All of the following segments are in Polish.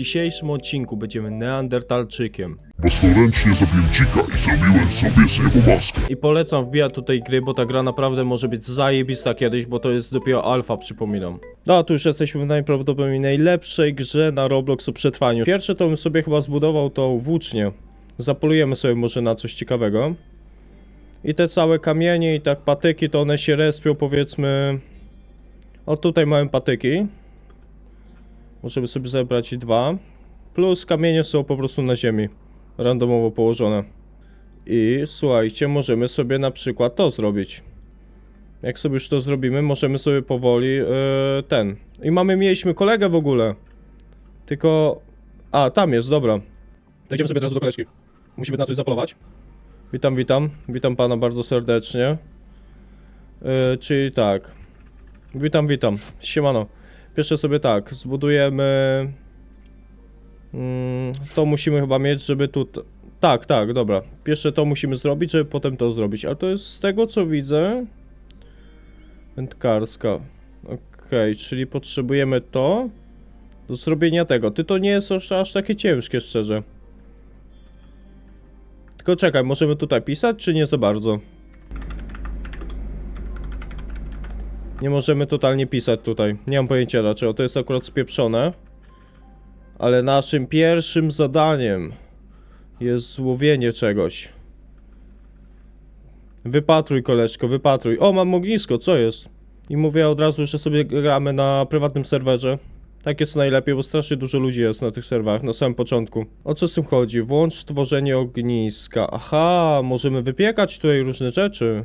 dzisiejszym odcinku będziemy Neandertalczykiem. Własnoręcznie zabiłem dzika i zrobiłem sobie z niego maskę. I polecam wbijać tutaj gry, bo ta gra naprawdę może być zajebista kiedyś, bo to jest dopiero alfa, przypominam. No, tu już jesteśmy w najprawdopodobniej najlepszej grze na Roblox o przetrwaniu. Pierwsze to bym sobie chyba zbudował tą włócznię. Zapolujemy sobie może na coś ciekawego. I te całe kamienie i tak patyki, to one się respią powiedzmy... O, tutaj mamy patyki. Możemy sobie zebrać dwa. Plus kamienie są po prostu na ziemi. Randomowo położone. I słuchajcie, możemy sobie na przykład to zrobić. Jak sobie już to zrobimy, możemy sobie powoli e, ten. I mamy, mieliśmy kolegę w ogóle. Tylko. A, tam jest, dobra. To idziemy sobie teraz do koleżki. Musimy na coś zapolować. Witam, witam. Witam pana bardzo serdecznie. E, czyli tak. Witam, witam. Siemano. Pierwsze sobie tak, zbudujemy. Mm, to musimy chyba mieć, żeby tu. Tak, tak, dobra. Pierwsze to musimy zrobić, żeby potem to zrobić. Ale to jest z tego co widzę. Wędkarska. Okej, czyli potrzebujemy to do zrobienia tego. Ty to nie jest aż takie ciężkie, szczerze. Tylko czekaj, możemy tutaj pisać, czy nie za bardzo? Nie możemy totalnie pisać tutaj. Nie mam pojęcia dlaczego. To jest akurat spieprzone. Ale naszym pierwszym zadaniem jest złowienie czegoś. Wypatruj, koleżko, wypatruj. O, mam ognisko, co jest? I mówię od razu, że sobie gramy na prywatnym serwerze. Tak jest najlepiej, bo strasznie dużo ludzi jest na tych serwerach, na samym początku. O co z tym chodzi? Włącz tworzenie ogniska. Aha, możemy wypiekać tutaj różne rzeczy.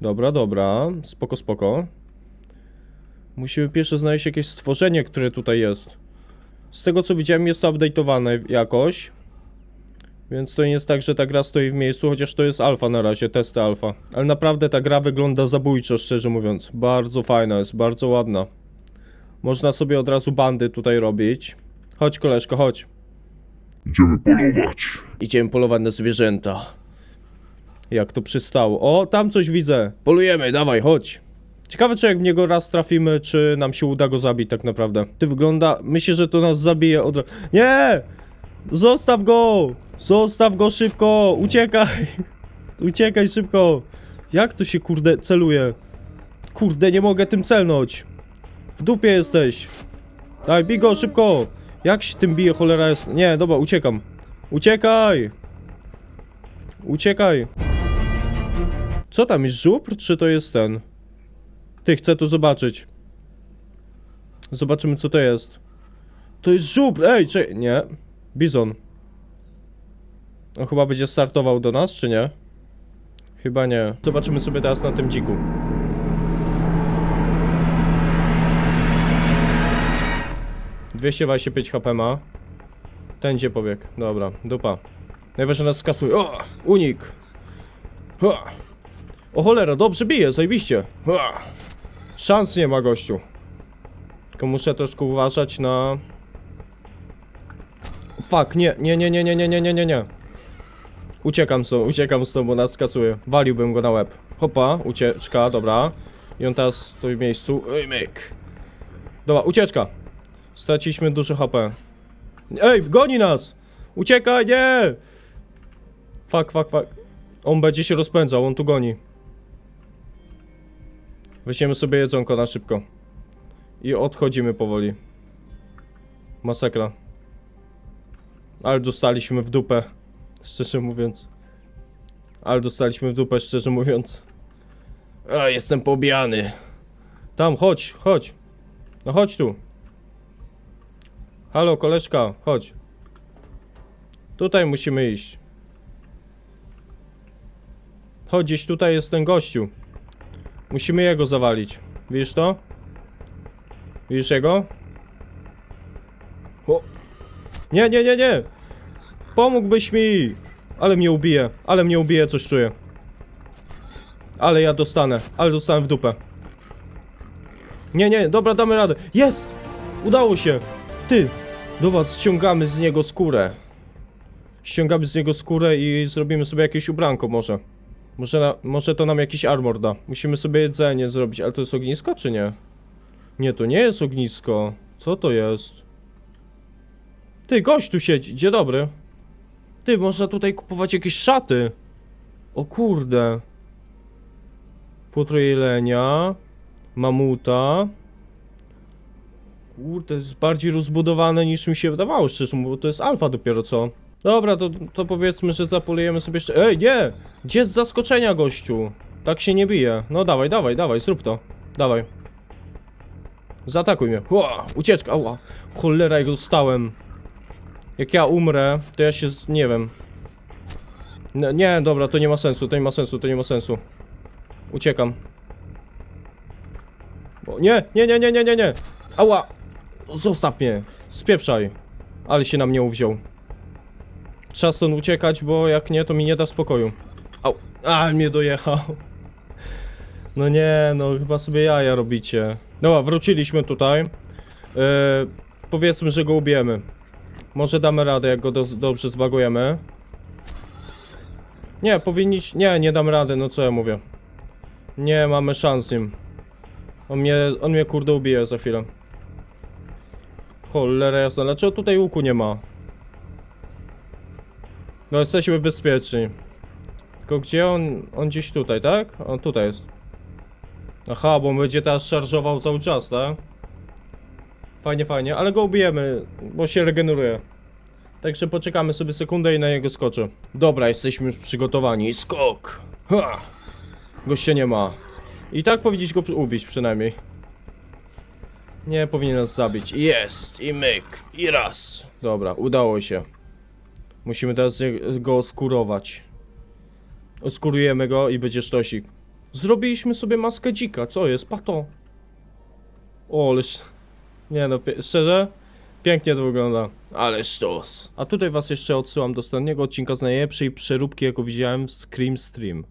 Dobra, dobra, spoko, spoko. Musimy pierwsze znaleźć jakieś stworzenie, które tutaj jest. Z tego co widziałem jest to update'owane jakoś. Więc to nie jest tak, że ta gra stoi w miejscu, chociaż to jest alfa na razie, testy alfa. Ale naprawdę ta gra wygląda zabójczo, szczerze mówiąc. Bardzo fajna jest, bardzo ładna. Można sobie od razu bandy tutaj robić. Chodź koleżko, chodź. Idziemy polować. Idziemy polować na zwierzęta. Jak to przystało. O, tam coś widzę. Polujemy, dawaj, chodź. Ciekawe, czy jak w niego raz trafimy, czy nam się uda go zabić tak naprawdę. Ty wygląda... Myślę, że to nas zabije od razu. Nie! Zostaw go! Zostaw go szybko! Uciekaj! Uciekaj szybko! Jak to się kurde celuje? Kurde, nie mogę tym celnąć. W dupie jesteś. Daj, bij go szybko! Jak się tym bije, cholera jest... Nie, dobra, uciekam. Uciekaj! Uciekaj! Co tam jest żubr, czy to jest ten? Ty, chcę to zobaczyć. Zobaczymy, co to jest. To jest żubr! Ej, czy... Nie. Bizon. On chyba będzie startował do nas, czy nie? Chyba nie. Zobaczymy sobie teraz na tym dziku. Dwieście pięć HP ma. Ten gdzie pobiegł. Dobra, dupa. Najwyżej nas skasuje. O! Unik! Ha! O cholera, dobrze bije, zajebiście. Ha! Szans nie ma, gościu. Tylko muszę troszkę uważać na... Fuck, nie, nie, nie, nie, nie, nie, nie, nie, nie, nie. Uciekam stąd, uciekam stąd, bo nas skasuje. Waliłbym go na łeb. Hopa, ucieczka, dobra. I on teraz stoi w miejscu. Ej, myk. Dobra, ucieczka. Straciliśmy dużo HP. Ej, goni nas! Uciekaj, nie! Fuck, fuck, fuck. On będzie się rozpędzał, on tu goni. Weźmiemy sobie jedzonko na szybko. I odchodzimy powoli. Masakra. Ale dostaliśmy w dupę. Szczerze mówiąc. Ale dostaliśmy w dupę, szczerze mówiąc. A, jestem pobijany. Tam, chodź, chodź. No chodź tu. Halo, koleżka, chodź. Tutaj musimy iść. Chodź, gdzieś tutaj jest ten gościu. Musimy jego zawalić. Widzisz to? Widzisz jego? O. Nie, nie, nie, nie! Pomógłbyś mi! Ale mnie ubije, ale mnie ubije, coś czuję. Ale ja dostanę, ale dostanę w dupę. Nie, nie, dobra, damy radę. Jest! Udało się! Ty! Do was ściągamy z niego skórę. Ściągamy z niego skórę i zrobimy sobie jakieś ubranko może. Może, na, może to nam jakiś armor da. Musimy sobie jedzenie zrobić, ale to jest ognisko czy nie? Nie, to nie jest ognisko. Co to jest? Ty, gość tu siedzi, dzień dobry. Ty, można tutaj kupować jakieś szaty. O kurde. Futro jelenia. Mamuta. Kurde, jest bardziej rozbudowane niż mi się wydawało, szczerze mówiąc, bo to jest alfa dopiero co. Dobra, to, to powiedzmy, że zapolujemy sobie jeszcze... Ej, nie! Gdzie z zaskoczenia, gościu? Tak się nie bije. No dawaj, dawaj, dawaj, zrób to. Dawaj. Zaatakuj mnie. Ła, ucieczka, ała. Cholera, jak dostałem. Jak ja umrę, to ja się, nie wiem. Nie, nie, dobra, to nie ma sensu, to nie ma sensu, to nie ma sensu. Uciekam. O, nie, nie, nie, nie, nie, nie, nie. Ała. Zostaw mnie. Spieprzaj. Ale się na mnie uwziął. Trzeba stąd uciekać, bo jak nie, to mi nie da spokoju. Au. A, mnie dojechał. No nie, no chyba sobie jaja robicie. Dobra, wróciliśmy tutaj. Yy, powiedzmy, że go ubijemy. Może damy radę, jak go do, dobrze zbagujemy. Nie, powinniś... Nie, nie dam rady, no co ja mówię. Nie mamy szans z nim. On mnie, on mnie kurde ubije za chwilę. Cholera jasna, dlaczego tutaj łuku nie ma? No jesteśmy bezpieczni. Tylko gdzie on? On gdzieś tutaj, tak? On tutaj jest. Aha, bo on będzie teraz szarżował cały czas, tak? Fajnie, fajnie, ale go ubijemy, bo się regeneruje. Także poczekamy sobie sekundę i na niego skoczę. Dobra, jesteśmy już przygotowani. Skok! Ha! Gościa nie ma. I tak powinniś go ubić przynajmniej. Nie powinien nas zabić. Jest! I myk! I raz! Dobra, udało się. Musimy teraz go oskurować. Oskurujemy go i będzie sztosik. Zrobiliśmy sobie maskę dzika. Co jest? Pato. O, ależ... Nie no, szczerze? Pięknie to wygląda. Ale sztos. A tutaj was jeszcze odsyłam do ostatniego odcinka z najlepszej przeróbki, jaką widziałem w Scream Stream.